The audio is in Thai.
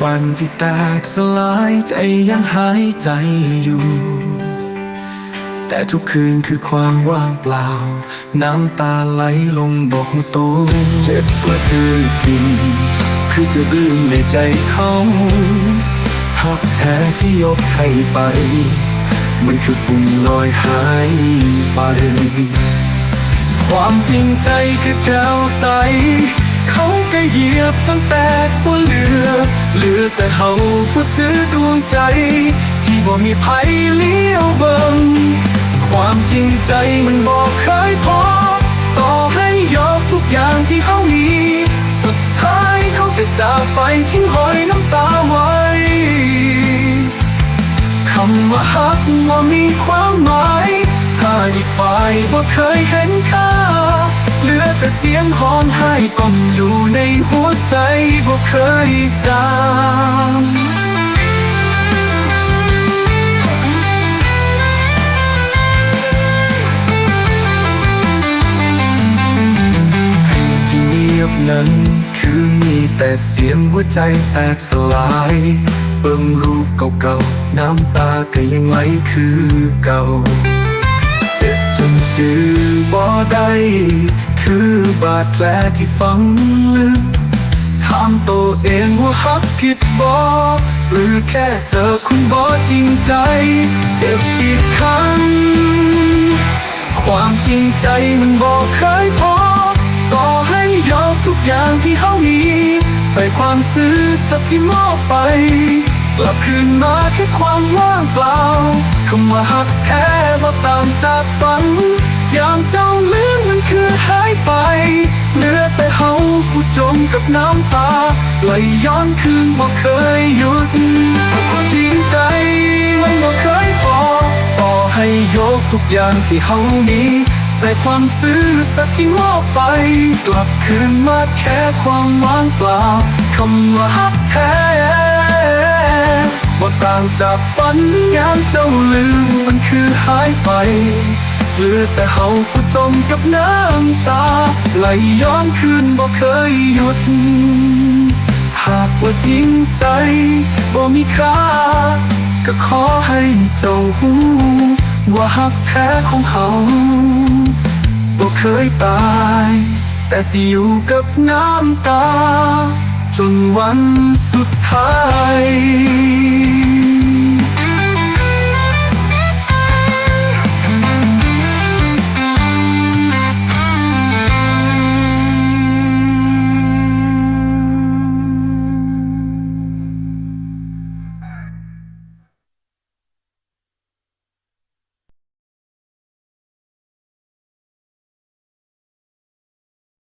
วันที่แตกสลายใจยังหายใจอยู่ แต่ทุกคืนคือความว่างเปล่า น้ำตาไหลลงบอกโตเจ็บกว่าเธอจริง คือจะลืมในใจเขาหักแท้ที่ยกให้ไป มันคือฝุ่นลอยหายไป ความจริงใจคือแก้วใส เขาก็เหยียบตั้งแต่บ่เหลือ เหลือแต่เขาผู้ถือดวงใจ ที่บ่มีภัยเลี้ยวเบิงความจริงใจมันบอกเคยพอ ต่อให้ยอมทุกอย่างที่เขามี สุดท้ายเขาก็จากไปทิ้งหอยน้ำตาไว้คำว่าฮักว่ามีความหมาย ถ้าอีกฝ่ายบ่เคยเห็นค่า เหลือแต่เสียงห้องไห้ก้มอยู่ในหัวใจบ่เคยจางที่เงียบนั้นคือมีแต่เสียงหัวใจแตกสลายเบิ่งรูปเก่าๆ น้ำตาก็ยังไหลคือเก่า เจ็บจนจือบ่ได้ คือบาดแผลที่ฝังลึกถามตัวเองว่าฮักผิดบ่หรือแค่เจอคุณบ่จริงใจ เจ็บอีกครั้ง ความจริงใจมันบอกเคยพอต่อให้ยอมทุกอย่างที่เขามีไปความซื่อสัตย์ที่มอบไปกลับคืนมาแค่ความว่างเปล่าคำว่าหักแท้มาตามจากฝันยามเจ้าลืมมันคือ จมกับน้ำตาไหลย้อนคืนบ่เคยหยุดจริงใจมันบ่เคยพอต่อให้ยกทุกอย่างที่เฮามีแต่ความซื่อสัตย์ที่มอบไป กลับคืนมาแค่ความว่างเปล่าคำว่าฮักแท้บ่ต่างจากฝันยามเจ้าลืมมันคือหายไป เหลือแต่เฮาผู้จมกับน้ำตา ไหลย้อนคืนบ่เคยหยุด หากว่าจริงใจบ่มีค่า ก็ขอให้เจ้าหูว่าหักแท้ของเฮาบ่เคยตาย แต่สิอยู่กับน้ำตา จนวันสุดท้าย